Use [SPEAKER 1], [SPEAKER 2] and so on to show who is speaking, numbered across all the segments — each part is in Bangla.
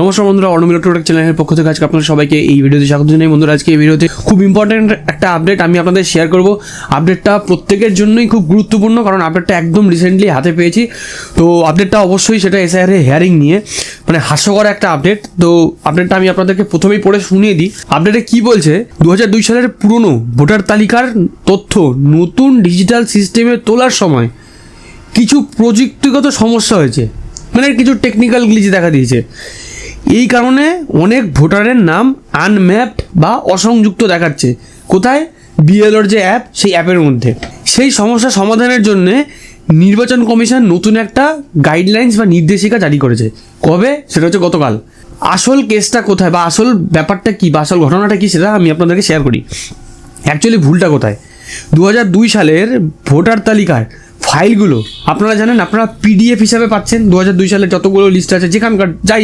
[SPEAKER 1] নমস্কার বন্ধুরা অর্ণমিল টোটাক চ্যানেলের পক্ষ থেকে আজকে আপনাদের সবাইকে এই ভিডিওতে স্বাগত জানাই। বন্ধুরা, আজকে এই ভিডিওতে খুব ইম্পর্টেন্ট একটা আপডেট আমি আপনাদের শেয়ার করব। আপডেটটা প্রত্যেকের জন্যই খুব গুরুত্বপূর্ণ, কারণ আপডেটটা একদম রিসেন্টলি হাতে পেয়েছি। তো আপডেটটা অবশ্যই সেটা এসআইআর হেয়ারিং নিয়ে মানে হাস্যকর একটা আপডেট তো আপডেটটা আমি আপনাদেরকে প্রথমেই পড়ে শুনিয়ে দিই। আপডেটে কি বলছে? দু দুই সালের পুরনো ভোটার তালিকার তথ্য নতুন ডিজিটাল সিস্টেমে তোলার সময় কিছু প্রযুক্তিগত সমস্যা হয়েছে। মানে কিছু টেকনিক্যাল গ্লিচ দেখা দিয়েছে। এই কারণে অনেক ভোটারের নাম আনম্যাপড বা অসংযুক্ত দেখাচ্ছে। কোথায়? বিএলওর যে অ্যাপ সেই অ্যাপের মধ্যে। সেই সমস্যা সমাধানের জন্য নির্বাচন কমিশন নতুন একটা গাইডলাইন্স বা নির্দেশিকা জারি করেছে। কবে? সেটা হচ্ছে গতকাল। আসল কেসটা কোথায় বা আসল ব্যাপারটা কি বা আসল ঘটনাটা কি সেটা আমি আপনাদেরকে শেয়ার করি। অ্যাকচুয়ালি ভুলটা কোথায়? দু সালের ভোটার তালিকার ফাইলগুলো, আপনারা জানেন, আপনারা পিডিএফ হিসাবে পাচ্ছেন দু দুই সালের যতগুলো লিস্ট আছে যেখানকার যাই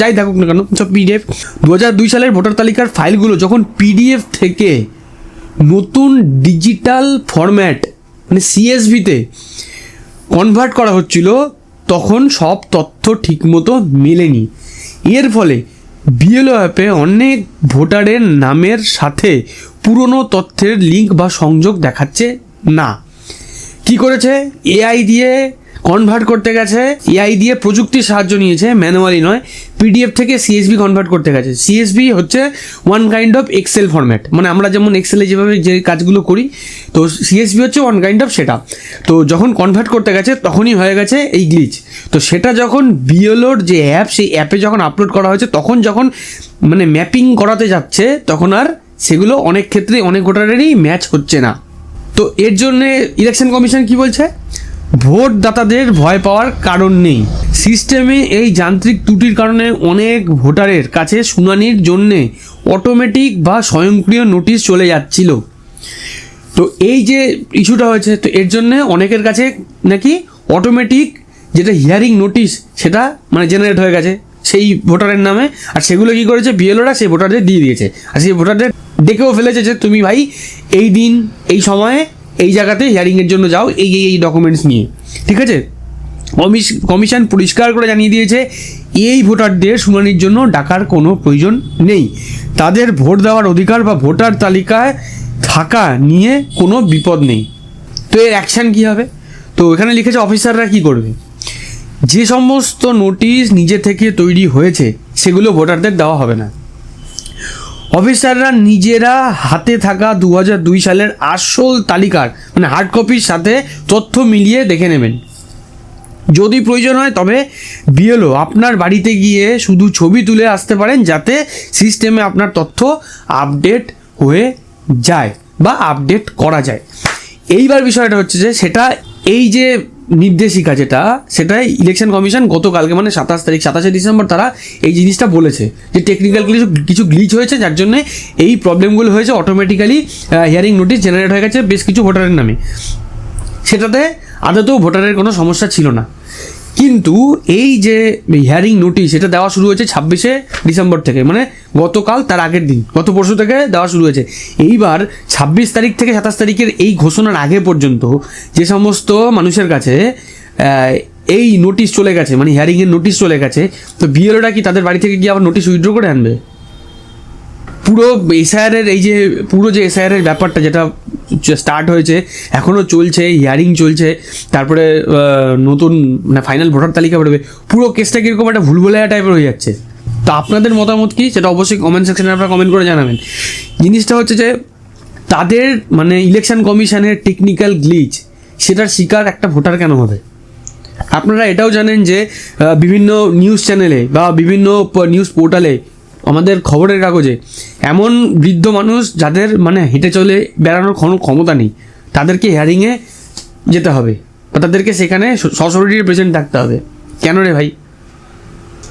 [SPEAKER 1] যাই থাকুক না কেন, সব পিডিএফ দু দুই সালের ভোটার তালিকার ফাইলগুলো যখন পিডিএফ থেকে নতুন ডিজিটাল ফরম্যাট মানে সিএসভিতে কনভার্ট করা হচ্ছিল, তখন সব তথ্য ঠিকমতো মেলেনি। এর ফলে বিএলও অ্যাপে অনেক ভোটারের নামের সাথে পুরনো তথ্যের লিঙ্ক বা সংযোগ দেখাচ্ছে না। কি করেছে? এআই দিয়ে কনভার্ট করতে গেছে। এআই দিয়ে প্রযুক্তির সাহায্য নিয়েছে ম্যানুয়ালি নয়। পিডিএফ থেকে সিএসবি কনভার্ট করতে গেছে। সিএসবি হচ্ছে one kind of excel format মানে আমরা যেমন এক্সেলে যেভাবে যে কাজগুলো করি, তো সিএসবি হচ্ছে ওয়ান কাইন্ড অফ সেটা তো যখন কনভার্ট করতে গেছে, তখনই হয়ে গেছে এই গ্লিচ তো সেটা যখন বিএলওর যে অ্যাপ সেই অ্যাপে যখন আপলোড করা হয়েছে, তখন যখন মানে ম্যাপিং করাতে যাচ্ছে, তখন আর সেগুলো অনেক ক্ষেত্রে অনেক ভোটারেরই ম্যাচ হচ্ছে না। তো এর জন্য ইলেকশন কমিশন কি বলছে? ভোটদাতাদের ভয় পাওয়ার কারণ নেই। সিস্টেমে এই যান্ত্রিক ত্রুটির কারণে অনেক ভোটারের কাছে শুনানির জন্যে অটোমেটিক বা স্বয়ংক্রিয় নোটিশ চলে যাচ্ছিল। তো এই যে ইস্যুটা হয়েছে, তো এর জন্য অনেকের কাছে নাকি অটোমেটিক যেটা হিয়ারিং নোটিশ সেটা মানে জেনারেট হয়ে গেছে সেই ভোটারের নামে। আর সেগুলো কি করেছে? বিএলওরা সেই ভোটারদের দিয়ে দিয়েছে। আর সেই ভোটারদের ডেকেও ফেলেছে যে, তুমি ভাই এই দিন, এই সময়ে, এই জায়গাতে হিয়ারিংয়ের জন্য যাও, এই এই ডকুমেন্টস নিয়ে। ঠিক আছে? কমিশন পরিষ্কার করে জানিয়ে দিয়েছে, এই ভোটারদের শুনানির জন্য ডাকার কোনো প্রয়োজন নেই। তাদের ভোট দেওয়ার অধিকার বা ভোটার তালিকায় থাকা নিয়ে কোনো বিপদ নেই। তো এর অ্যাকশান কী হবে? তো এখানে লিখেছে, অফিসাররা কি করবে? যে সমস্ত নোটিশ নিজে থেকে তৈরি হয়েছে, সেগুলো ভোটারদের দেওয়া হবে না। অফিসাররা নিজেরা হাতে থাকা দু দুই সালের আসল তালিকার মানে হার্ড কপির সাথে তথ্য মিলিয়ে দেখে নেবেন। যদি প্রয়োজন হয় তবে বিএলও আপনার বাড়িতে গিয়ে শুধু ছবি তুলে আসতে পারেন যাতে সিস্টেমে আপনার তথ্য আপডেট হয়ে যায় বা আপডেট করা যায়। এইবার বিষয়টা হচ্ছে যে সেটা এই যে নির্দেশিকা যেটা, সেটাই ইলেকশন কমিশন গতকালকে মানে সাতাশ তারিখ, সাতাশে ডিসেম্বর তারা এই জিনিসটা বলেছে যে টেকনিক্যাল কিছু কিছু গ্লিচ হয়েছে, যার জন্য এই প্রবলেমগুলো হয়েছে অটোমেটিক্যালি হিয়ারিং নোটিশ জেনারেট হয়ে গেছে বেশ কিছু ভোটারের নামে। সেটাতে আদতেও ভোটারের কোনো সমস্যা ছিল না। কিন্তু এই যে হিয়ারিং নোটিশ এটা দেওয়া শুরু হয়েছে ছাব্বিশে ডিসেম্বর থেকে মানে গতকাল তার আগের দিন, গত পরশু থেকে দেওয়া শুরু হয়েছে। এইবার ছাব্বিশ তারিখ থেকে সাতাশ তারিখের এই ঘোষণার আগে পর্যন্ত যে সমস্ত মানুষের কাছে এই নোটিশ চলে গেছে মানে হিয়ারিংয়ের নোটিশ চলে গেছে, তো বিএলওটা কি তাদের বাড়ি থেকে গিয়ে আবার নোটিশ উইথড্র করে আনবে? পুরো এসআইআরের এই যে, পুরো যে এসআইআরের ব্যাপারটা যেটা স্টার্ট হয়েছে এখনও চলছে হিয়ারিং চলছে, তারপরে নতুন মানে ফাইনাল ভোটার তালিকা বেরোবে। পুরো কেসটা কীরকম একটা ভুলভুলাইয়া টাইপের হয়ে যাচ্ছে। তো আপনাদের মতামত কী? সেটা অবশ্যই কমেন্ট সেকশনে আপনারা কমেন্ট করে জানাবেন। জিনিসটা হচ্ছে যে, তাদের মানে ইলেকশন কমিশনের টেকনিক্যাল গ্লিচ সেটার শিকার একটা ভোটার কেন হবে? আপনারা এটাও জানেন যে বিভিন্ন নিউজ চ্যানেলে বা বিভিন্ন নিউজ পোর্টালে আমাদের খবরের কাগজে এমন বৃদ্ধ মানুষ যাদের মানে হেঁটে চলে বেড়ানোর কোনো ক্ষমতা নেই, তাদেরকে হিয়ারিংয়ে যেতে হবে বা তাদেরকে সেখানে সশরীরে প্রেজেন্ট থাকতে হবে। কেন রে ভাই?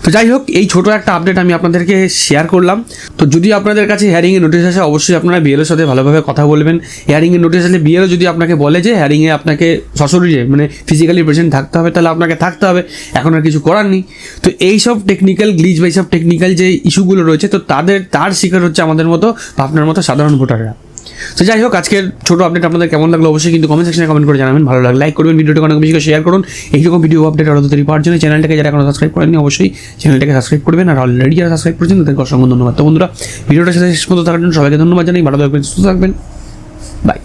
[SPEAKER 1] তো যাই হোক, এই ছোট একটা আপডেট আমি আপনাদেরকে শেয়ার করলাম। তো যদি আপনাদের কাছে হিয়ারিংয়ের নোটিশ আসে, অবশ্যই আপনারা বিএলের সাথে ভালোভাবে কথা বলবেন। হিয়ারিংয়ের নোটিশ আসলে বিএলও যদি আপনাকে বলে যে হিয়ারিংয়ে আপনাকে সশরীরে মানে ফিজিক্যালি প্রেজেন্ট থাকতে হবে, তাহলে আপনাকে থাকতে হবে। এখন আর কিছু করার নেই। তো এই সব টেকনিক্যাল গ্লিচ বা এইসব টেকনিক্যাল যে ইস্যুগুলো রয়েছে, তো তাদের, তার শিকার হচ্ছে আমাদের মতো বা আপনার মতো সাধারণ ভোটাররা। তো যাই হোক, আজকের ছোটো আপডেট আপনাদের কেমন লাগল অবশ্যই কিন্তু কমেন্ট সেকশনে কমেন্ট করে জানাবেন। ভালো লাগলে লাইক করবেন ভিডিওটা অনেক বেশি শেয়ার করুন। এইরকম ভিডিও আপডেট আরও তৈরি পাওয়ার জন্য চ্যানেলটাকে যারা এখনও সাবস্ক্রাইব করেননি, অবশ্যই চ্যানেলটাকে সাবস্ক্রাইব করবেন। আর অলরেডি যারা সাবস্ক্রাইব করেছেন, তাদেরকে অসংখ্য ধন্যবাদ। তো বন্ধুরা ভিডিওটা শেষ মতো থাকার জন্য সবাইকে ধন্যবাদ জানাই। ভালো থাকবেন, সুস্থ থাকবেন। বাই